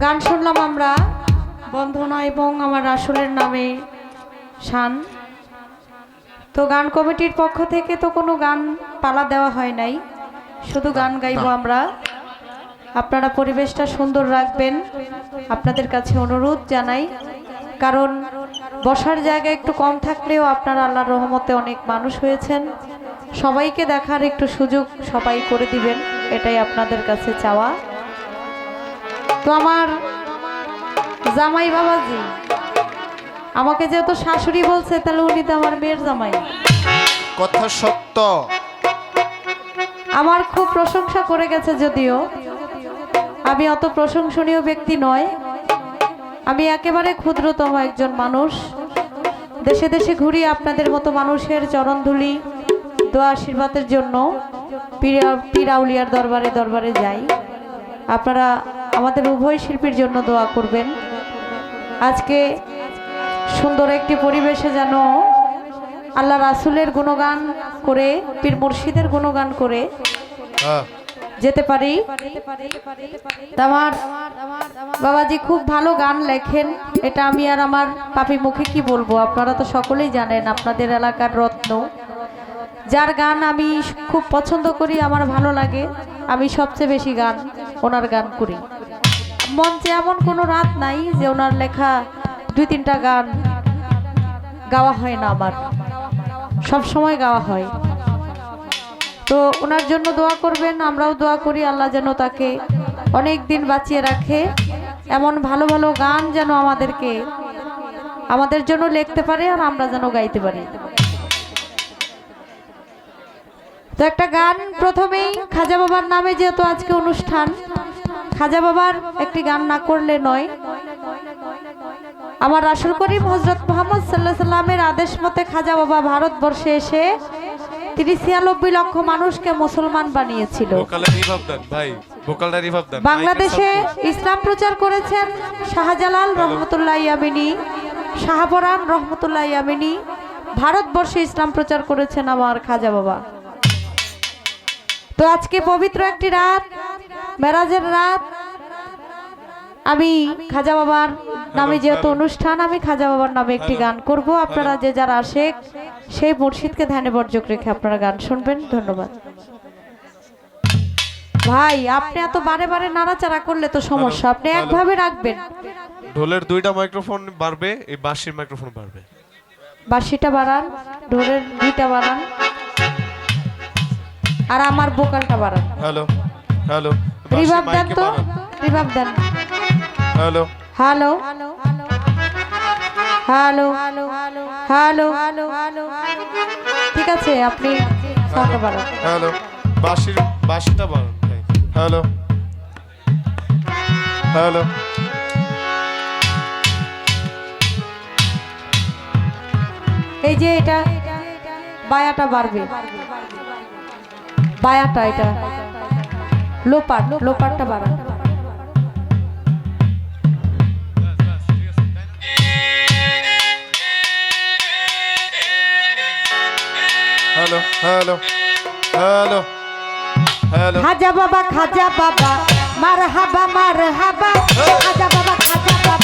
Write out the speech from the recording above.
গান শুনলাম আমরা। বন্ধনা এবং আমার আসলের নামে শান। তো গান কমিটির পক্ষ থেকে তো কোনো গান পালা দেওয়া হয় নাই। শুধু গান গাইব আমরা। আপনারা পরিবেশটা সুন্দর রাখবেন। আপনাদের কাছে অনুরোধ জানাই। কারণ বসার জায়গা একটু কম থাকলেও আপনারা আল্লাহর রহমতে অনেক মানুষ হয়েছেন। সবাইকে দেখার একটু সুযোগ সবাই করে দিবেন। এটাই আপনাদের কাছে চাওয়া। তো আমার জামাই বাবাজি আমাকে যেহেতু শাশুড়ি বলছে তাহলে উনি তো আমার মেয়ের জামাই। কথা সত্য। আমার খুব প্রশংসা করে গেছে যদিও। আমি অত প্রশংসনীয় ব্যক্তি নয়। আমি একেবারে ক্ষুদ্রতম একজন মানুষ। দেশে দেশে ঘুরি আপনাদের মতো মানুষের চরণধুলি দোয়া আশীর্বাদের জন্য। পিরাউলিয়ার দরবারে দরবারে যাই। আপনারা আমাদের উভয় শিল্পীর জন্য দোয়া করবেন। আজকে সুন্দর একটি পরিবেশে যেন আল্লাহ রাসুলের গুণগান করে পীর মুর্শিদের গুণগান করে হ্যাঁ। যেতে পারি। আমার বাবাজি খুব ভালো গান লেখেন এটা আমি আর আমার পাপি মুখে কি বলব? আপনারা তো সকলেই জানেন আপনাদের এলাকার রত্ন। যার গান আমি খুব পছন্দ করি আমার ভালো লাগে আমি সবচেয়ে বেশি গান ওনার গান করি। মঞ্চে এমন কোনো রাত নাই যে ওনার লেখা দুই তিনটা গান গাওয়া হয় না আমার। সব সময় গাওয়া হয়। তো ওনার জন্য দোয়া করবেন, আমরাও দোয়া করি, আল্লাহ যেন তাকে অনেক দিন বাঁচিয়ে রাখে। এমন ভালো ভালো গান যেন আমাদেরকে, আমাদের জন্য লিখতে পারে আর আমরা যেন গাইতে পারি। তো একটা গান প্রথমেই খাজা বাবার নামে যেহেতু আজকে অনুষ্ঠান খাজা বাবার একটি গান না করলে নয়। আমার রাসুল করিম হজরত মোহাম্মদ সাল্লাহ সাল্লামের আদেশ মতে খাজা বাবা ভারতবর্ষে এসে তিনি ছিয়ানব্বই লক্ষ মানুষকে মুসলমান বানিয়েছিল। বাংলাদেশে ইসলাম প্রচার করেছেন শাহজালাল রহমতুল্লাহ ইয়ামিনী শাহপরান রহমতুল্লাহ ইয়ামিনী ভারতবর্ষে ইসলাম প্রচার করেছেন আমার খাজা বাবা। তো আজকে পবিত্র একটি রাত মেরাজের রাত আমি খাজা বাবার নামে যেহেতু অনুষ্ঠান আমি খাজা বাবার নামে একটি গান করব। আপনারা যে যারা আসে সেই মুর্শিদকে ধ্যানে বর্জক রেখে আপনারা গান শুনবেন। ধন্যবাদ। ভাই আপনি এত বারে বারে নাড়াচাড়া করলে তো সমস্যা। আপনি একভাবে রাখবেন। ঢোলের দুইটা মাইক্রোফোন বাড়বে এই বাঁশির মাইক্রোফোন বাড়বে। বাঁশিটা বাড়ান ঢোলের দুইটা বাড়ান আর আমার বোকালটা বাড়ান। হ্যালো হ্যালো রিভাব দেন তো রিভাব দেন। হ্যালো হ্যালো হ্যালো হ্যালো ঠিক আছে আপনি সাউন্ডটা বাড়ান হ্যালো বাঁশির বাঁশিটা বাড়ান হ্যালো হ্যালো এই যে এটা বায়াটা বাড়বে। বায়াটা এটা। লোপার লোপারটা বাড়ান। Hello hello hello hello. Khwaja Baba Khwaja Baba মার হাবা মার হাবা। হ্যাঁ। খাজা বাবা খাজা বাবা।